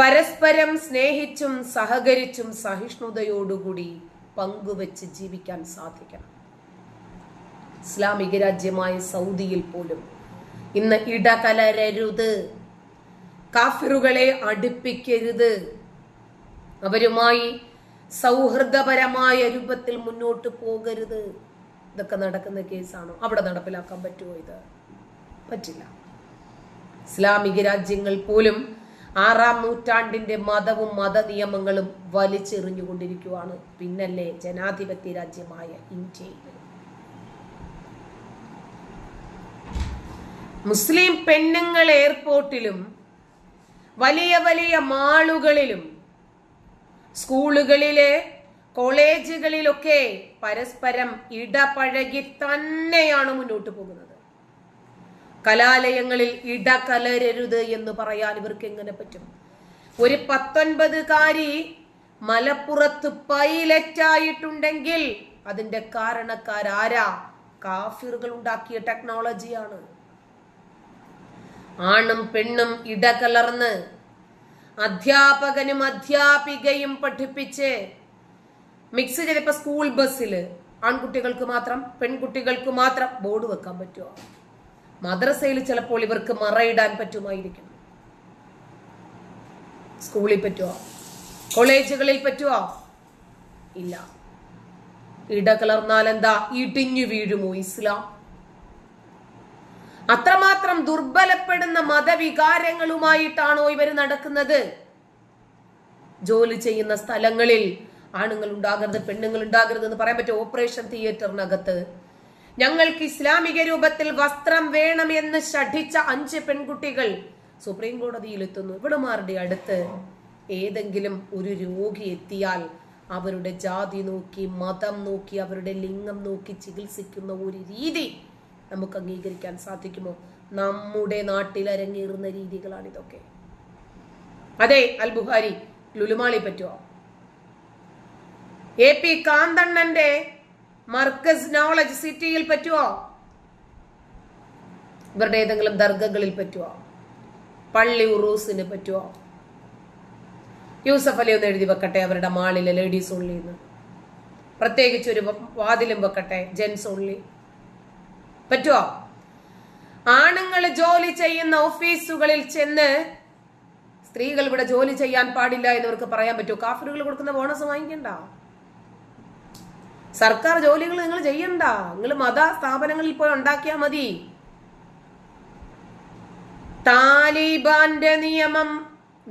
പരസ്പരം സ്നേഹിച്ചും സഹകരിച്ചും സഹിഷ്ണുതയോടുകൂടി പങ്കുവച്ച് ജീവിക്കാൻ സാധിക്കണം. ഇസ്ലാമിക രാജ്യമായ സൗദിയിൽ പോലും ഇന്ന് ഇടകലരരുത്. കാഫിറുകളെ അടുപ്പിക്കരുത്. അവരുമായി സൗഹൃദപരമായ രൂപത്തിൽ മുന്നോട്ട് പോകരുത്. ഇതൊക്കെ നടക്കുന്ന കേസാണോ? അവിടെ നടപ്പിലാക്കാൻ പറ്റുമോ ഇത്? പറ്റില്ല. ഇസ്ലാമിക രാജ്യങ്ങൾ പോലും ആറാം നൂറ്റാണ്ടിന്റെ മതവും മത നിയമങ്ങളും വലിച്ചെറിഞ്ഞുകൊണ്ടിരിക്കുവാണ്. പിന്നല്ലേ ജനാധിപത്യ രാജ്യമായ ഇന്ത്യയിൽ. മുസ്ലിം പെണ്ണുങ്ങൾ എയർപോർട്ടിലും വലിയ വലിയ മാളുകളിലും സ്കൂളുകളിലെ കോളേജുകളിലൊക്കെ പരസ്പരം ഇടപഴകി തന്നെയാണ് മുന്നോട്ട് പോകുന്നത്. കലാലയങ്ങളിൽ ഇടകലരരുത് എന്ന് പറയാൻ ഇവർക്ക് എങ്ങനെ പറ്റും? ഒരു പത്തൊൻപതുകാരി മലപ്പുറത്ത് പൈലറ്റായിട്ടുണ്ടെങ്കിൽ അതിന്റെ കാരണക്കാരാരാ? കാഫിറുകൾ ഉണ്ടാക്കിയ ടെക്നോളജിയാണ്. ആണും പെണ്ണും ഇടകലർന്ന് അധ്യാപകനും അധ്യാപികയും പഠിപ്പിച്ച് മിക്സ് ചെയ്തപ്പോ സ്കൂൾ ബസ്സിൽ ആൺകുട്ടികൾക്ക് മാത്രം പെൺകുട്ടികൾക്ക് മാത്രം ബോർഡ് വെക്കാൻ പറ്റുമോ മദ്രസയിൽ ചിലപ്പോൾ ഇവർക്ക് മറയിടാൻ പറ്റുമായിരിക്കും സ്കൂളിൽ പറ്റുമോ കോളേജുകളിൽ പറ്റുമോ ഇല്ല. ഇടകലർന്നാൽ എന്താ ഇടിഞ്ഞു വീഴുമോ ഇസ്ലാം? അത്രമാത്രം ദുർബലപ്പെടുന്ന മതവികാരങ്ങളുമായിട്ടാണോ ഇവർ നടക്കുന്നത്? ജോലി ചെയ്യുന്ന സ്ഥലങ്ങളിൽ ആണുങ്ങൾ ഉണ്ടാകരുത് പെണ്ണുങ്ങൾ ഉണ്ടാകരുത് എന്ന് പറയാൻ പറ്റും ഓപ്പറേഷൻ തിയേറ്ററിനകത്ത് ഞങ്ങൾക്ക് ഇസ്ലാമിക രൂപത്തിൽ വസ്ത്രം വേണമെന്ന് ശഠിച്ച അഞ്ച് പെൺകുട്ടികൾ സുപ്രീം കോടതിയിൽ എത്തുന്നു ഇവിടുമാരുടെ അടുത്ത് ഏതെങ്കിലും ഒരു രോഗി എത്തിയാൽ അവരുടെ ജാതി നോക്കി മതം നോക്കി അവരുടെ ലിംഗം നോക്കി ചികിത്സിക്കുന്ന ഒരു രീതി നമുക്ക് അംഗീകരിക്കാൻ സാധിക്കുമോ? നമ്മുടെ നാട്ടിൽ അരങ്ങേറുന്ന രീതികളാണ് ഇതൊക്കെ അതെ അൽ ബുഹാരി ലുലുമാളി പറ്റുമോ എ പി കാന്തണ്ണന്റെ മർക്കസ് നോളജ് സിറ്റിയിൽ പറ്റുമോ ഇവരുടെ ഏതെങ്കിലും ദർഗകളിൽ പറ്റുമോ പള്ളി ഉറൂസിന് പറ്റുമോ യൂസഫ് അലി ഒന്ന് എഴുതി വെക്കട്ടെ അവരുടെ മാളിലെ ലേഡീസ് ഉള്ളി എന്ന്. പ്രത്യേകിച്ച് ഒരു വാതിലും വെക്കട്ടെ ജെൻസ് ഉള്ളി പറ്റുമോ ആണുങ്ങൾ ജോലി ചെയ്യുന്ന ഓഫീസുകളിൽ ചെന്ന് സ്ത്രീകൾ ഇവിടെ ജോലി ചെയ്യാൻ പാടില്ല എന്നവർക്ക് പറയാൻ പറ്റുമോ കാഫറുകൾ കൊടുക്കുന്ന ബോണസ് വാങ്ങിക്കണ്ട? സർക്കാർ ജോലികൾ നിങ്ങൾ ചെയ്യണ്ട. നിങ്ങൾ മത സ്ഥാപനങ്ങളിൽ പോയി ഉണ്ടാക്കിയാൽ മതി. താലിബാന്റെ നിയമം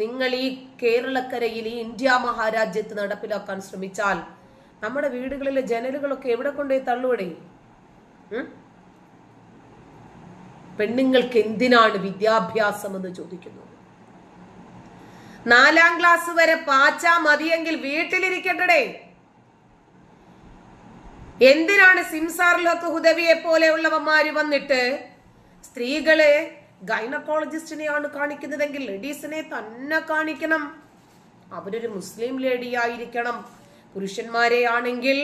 നിങ്ങൾ ഈ കേരളക്കരയിൽ ഈ ഇന്ത്യ മഹാരാജ്യത്ത് നടപ്പിലാക്കാൻ ശ്രമിച്ചാൽ നമ്മുടെ വീടുകളിലെ ജനലുകളൊക്കെ എവിടെ കൊണ്ടുപോയി തള്ളുവടേ? പെണ്ണുങ്ങൾക്ക് എന്തിനാണ് വിദ്യാഭ്യാസം എന്ന് ചോദിക്കുന്നു. നാലാം ക്ലാസ് വരെ പാച്ചാ മതിയെങ്കിൽ വീട്ടിലിരിക്കട്ടെ എന്തിനാണ് സിംസാറിലൊക്കെ ഹുദവിയെ പോലെയുള്ളവന്മാര് വന്നിട്ട് സ്ത്രീകളെ ഗൈനക്കോളജിസ്റ്റിനെയാണ് കാണിക്കുന്നതെങ്കിൽ ലേഡീസിനെ തന്നെ കാണിക്കണം. അവരൊരു മുസ്ലിം ലേഡി ആയിരിക്കണം പുരുഷന്മാരെ ആണെങ്കിൽ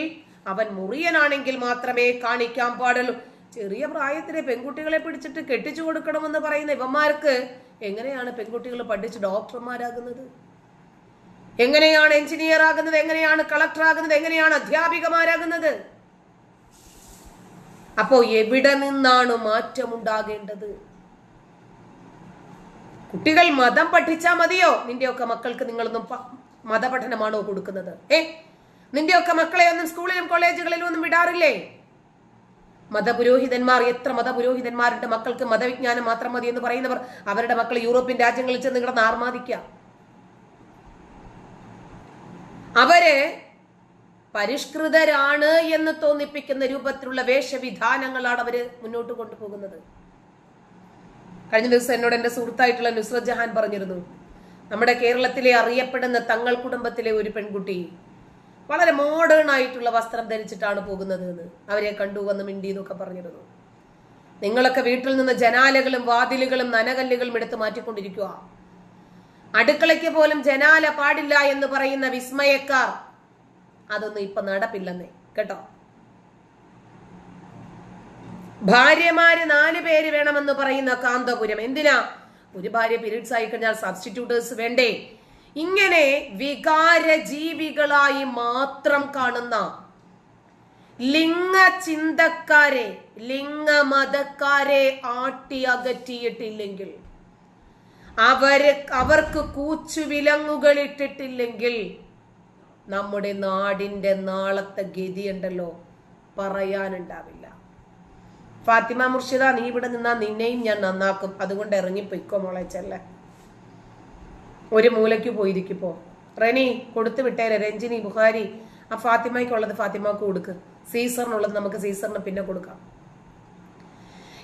അവൻ മുറിയനാണെങ്കിൽ മാത്രമേ കാണിക്കാൻ പാടുള്ളൂ. ചെറിയ പ്രായത്തിലെ പെൺകുട്ടികളെ പിടിച്ചിട്ട് കെട്ടിച്ചു കൊടുക്കണമെന്ന് പറയുന്ന ഇവന്മാർക്ക് എങ്ങനെയാണ് പെൺകുട്ടികൾ പഠിച്ച് ഡോക്ടർമാരാകുന്നത്? എങ്ങനെയാണ് എഞ്ചിനീയർ ആകുന്നത്? എങ്ങനെയാണ് കളക്ടർ ആകുന്നത്? എങ്ങനെയാണ് അധ്യാപികമാരാകുന്നത്? അപ്പോ എവിടെ നിന്നാണ് മാറ്റമുണ്ടാകേണ്ടത്? കുട്ടികൾ മതം പഠിച്ചാ മതിയോ? നിന്റെയൊക്കെ മക്കൾക്ക് നിങ്ങളൊന്നും മതപഠനമാണോ കൊടുക്കുന്നത്? ഏ? നിന്റെയൊക്കെ മക്കളെ ഒന്നും സ്കൂളിലും കോളേജുകളിലും ഒന്നും വിടാറില്ലേ? മതപുരോഹിതന്മാർ എത്ര മതപുരോഹിതന്മാരുടെ മക്കൾക്ക് മതവിജ്ഞാനം മാത്രം മതി എന്ന് പറയുന്നവർ. അവരുടെ മക്കൾ യൂറോപ്യൻ രാജ്യങ്ങളിൽ ചെന്ന് കിടന്ന് ആർമാദിക്കുക അവർ പരിഷ്കൃതരാണ് എന്ന് തോന്നിപ്പിക്കുന്ന രൂപത്തിലുള്ള വേഷവിധാനങ്ങളാണ് അവർ മുന്നോട്ട് കൊണ്ടുപോകുന്നത്. കഴിഞ്ഞ ദിവസം എന്നോട് എന്റെ സുഹൃത്തായിട്ടുള്ള നുസ്രത് ജഹാൻ പറഞ്ഞിരുന്നു നമ്മുടെ കേരളത്തിലെ അറിയപ്പെടുന്ന തങ്ങൾ കുടുംബത്തിലെ ഒരു പെൺകുട്ടി വളരെ മോഡേൺ ആയിട്ടുള്ള വസ്ത്രം ധരിച്ചിട്ടാണ് പോകുന്നത് എന്ന് അവരെ കണ്ടു വന്ന് മിണ്ടി എന്നൊക്കെ പറഞ്ഞിരുന്നു. നിങ്ങളൊക്കെ വീട്ടിൽ നിന്ന് ജനാലകളും വാതിലുകളും നനകല്ലുകളും എടുത്ത് മാറ്റിക്കൊണ്ടിരിക്കുക അടുക്കളയ്ക്ക് പോലും ജനാല പാടില്ല എന്ന് പറയുന്ന വിസ്മയക്കാർ അതൊന്നും ഇപ്പൊ നടപ്പില്ലെന്നേ. കേട്ടോ? ഭാര്യമാര് നാല് പേര് വേണമെന്ന് പറയുന്ന കാന്തപുരം. എന്തിനാ? ഒരു ഭാര്യ പീരീഡ്സ് ആയി കഴിഞ്ഞാൽ സബ്സ്റ്റിറ്റ്യൂട്ടേഴ്സ് വേണ്ടേ? ഇങ്ങനെ വികാര ജീവികളായി മാത്രം കാണുന്ന ലിംഗ ചിന്തക്കാരെ ലിംഗ മതക്കാരെ ആട്ടി അകറ്റിയിട്ടില്ലെങ്കിൽ അവർ അവർക്ക് കൂച്ചുവിലങ്ങുകൾ ഇട്ടിട്ടില്ലെങ്കിൽ നമ്മുടെ നാടിന്റെ നാളത്തെ ഗതിയുണ്ടല്ലോ പറയാനുണ്ടാവില്ല. ഫാത്തിമ മുർഷിദ നീ ഇവിടെ നിന്നാ നിന്നെയും ഞാൻ നന്നാക്കും. അതുകൊണ്ട് ഇറങ്ങി പൊയ്ക്കോ മോളെ ചെല്ലേ. ഒരു മൂലയ്ക്ക് പോയിരിക്കുപ്പോ. റെനി കൊടുത്തു വിട്ടേരെ. രഞ്ജിനി ബുഹാരി ആ ഫാത്തിമയ്ക്കുള്ളത് ഫാത്തിമക്ക് കൊടുക്ക്. സീസറിനുള്ളത് നമുക്ക് സീസറിന് പിന്നെ കൊടുക്കാം.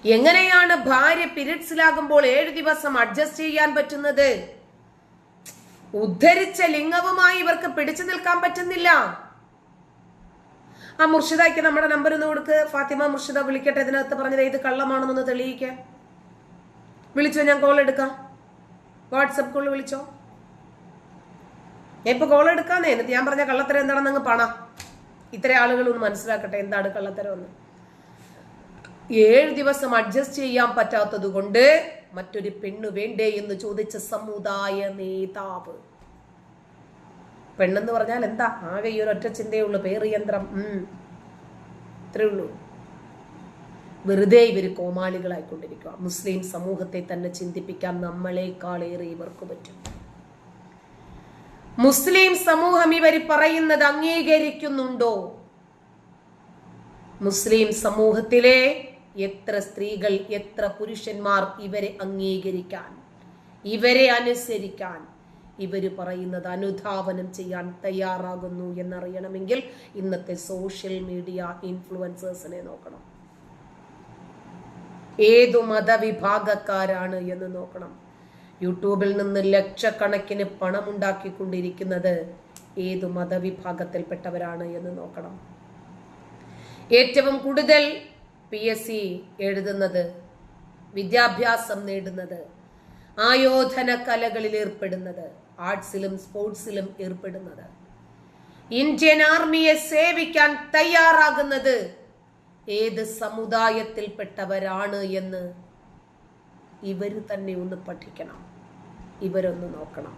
എങ്ങനെയാണ് ഭാര്യ പിരീഡ്സിലാകുമ്പോൾ ഏഴ് ദിവസം അഡ്ജസ്റ്റ് ചെയ്യാൻ പറ്റുന്നത്? ഉദ്ധരിച്ച ലിംഗവുമായി ഇവർക്ക് പിടിച്ചു നിൽക്കാൻ പറ്റുന്നില്ല. ആ മുർഷിദയ്ക്ക് നമ്മുടെ നമ്പർ ഒന്ന് കൊടുക്ക്. ഫാത്തിമ മുർഷിദ വിളിക്കട്ടെ ഇതിനകത്ത് പറഞ്ഞത് ഇത് കള്ളമാണെന്നൊന്ന് തെളിയിക്കാൻ വിളിച്ചോ ഞാൻ കോൾ എടുക്കാം. വാട്സപ്പ് കോൾ വിളിച്ചോ? ഞാൻ ഇപ്പൊ കോൾ എടുക്കാന്നേ എന്നിട്ട് ഞാൻ പറഞ്ഞ കള്ളത്തരം എന്താണെന്ന് അങ്ങ് പണ ഇത്ര ആളുകൾ ഒന്ന് മനസ്സിലാക്കട്ടെ എന്താണ് കള്ളത്തരം എന്ന്. ഏഴ് ദിവസം അഡ്ജസ്റ്റ് ചെയ്യാൻ പറ്റാത്തത് കൊണ്ട് മറ്റൊരു പെണ്ണു വേണ്ടേ എന്ന് ചോദിച്ച സമുദായ നേതാവ്. പെണ്ണെന്ന് പറഞ്ഞാൽ എന്താ? ആകെ ഈ ഒരു ഒറ്റ ചിന്തയേ ഉള്ളൂ യന്ത്രം ഇത്രേ ഉള്ളൂ. വെറുതെ ഇവർ കോമാളികളായിക്കൊണ്ടിരിക്കുക മുസ്ലിം സമൂഹത്തെ തന്നെ ചിന്തിപ്പിക്കാൻ നമ്മളെക്കാളേറെ ഇവർക്ക് പറ്റും. മുസ്ലിം സമൂഹം ഇവർ പറയുന്നത് അംഗീകരിക്കുന്നുണ്ടോ? മുസ്ലിം സമൂഹത്തിലെ എത്ര സ്ത്രീകൾ എത്ര പുരുഷന്മാർ ഇവരെ അംഗീകരിക്കാൻ ഇവരെ അനുസരിക്കാൻ ഇവർ പറയുന്നത് അനുധാവനം ചെയ്യാൻ തയ്യാറാകുന്നു എന്നറിയണമെങ്കിൽ ഇന്നത്തെ സോഷ്യൽ മീഡിയ ഇൻഫ്ലുവൻസേഴ്സിനെ നോക്കണം. ഏതു മതവിഭാഗക്കാരാണ് എന്ന് നോക്കണം. യൂട്യൂബിൽ നിന്ന് ലക്ഷക്കണക്കിന് പണമുണ്ടാക്കിക്കൊണ്ടിരിക്കുന്നത് ഏതു മതവിഭാഗത്തിൽപ്പെട്ടവരാണ് എന്ന് നോക്കണം. ഏറ്റവും കൂടുതൽ പി എസ് സി എഴുതുന്നത് വിദ്യാഭ്യാസം നേടുന്നത് ആയോധന കലകളിൽ ഏർപ്പെടുന്നത് ആർട്സിലും സ്പോർട്സിലും ഏർപ്പെടുന്നത്. ഇന്ത്യൻ ആർമിയെ സേവിക്കാൻ തയ്യാറാകുന്നത് ഏത് സമുദായത്തിൽപ്പെട്ടവരാണ് എന്ന് ഇവർ തന്നെ ഒന്ന് പഠിക്കണം. ഇവരൊന്ന് നോക്കണം.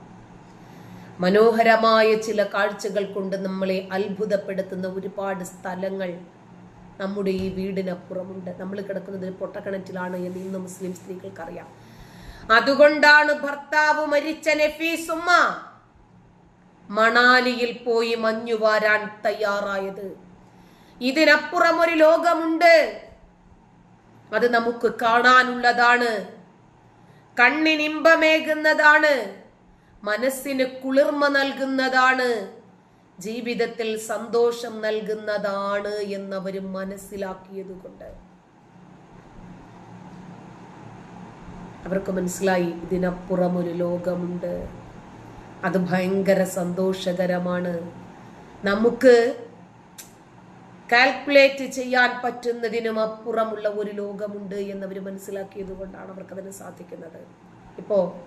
മനോഹരമായ ചില കാഴ്ചകൾ കൊണ്ട് നമ്മളെ അത്ഭുതപ്പെടുത്തുന്ന ഒരുപാട് സ്ഥലങ്ങൾ നമ്മുടെ ഈ വീടിനപ്പുറമുണ്ട്. നമ്മൾ കിടക്കുന്നത് പൊട്ടക്കിണറ്റിലാണ് എന്ന് ഇന്ന് മുസ്ലിം സ്ത്രീകൾക്കറിയാം. അതുകൊണ്ടാണ് ഭർത്താവ് മരിച്ച നഫീസുമ്മ മണാലിയിൽ പോയി മഞ്ഞു വാരാൻ തയ്യാറായത്. ഇതിനപ്പുറം ഒരു ലോകമുണ്ട്. അത് നമുക്ക് കാണാനുള്ളതാണ്. കണ്ണിനിമ്പമേകുന്നതാണ്. മനസ്സിന് കുളിർമ നൽകുന്നതാണ്. ജീവിതത്തിൽ സന്തോഷം നൽകുന്നതാണ് എന്നവർ മനസ്സിലാക്കിയതുകൊണ്ട്. അവർക്ക് മനസ്സിലായി ഇതിനപ്പുറം ഒരു ലോകമുണ്ട്. അത് ഭയങ്കര സന്തോഷകരമാണ്. നമുക്ക് കാൽക്കുലേറ്റ് ചെയ്യാൻ പറ്റുന്നതിനും അപ്പുറമുള്ള ഒരു ലോകമുണ്ട് എന്നവർ മനസ്സിലാക്കിയത് കൊണ്ടാണ് അവർക്കതിന് സാധിക്കുന്നത്. ഇപ്പോ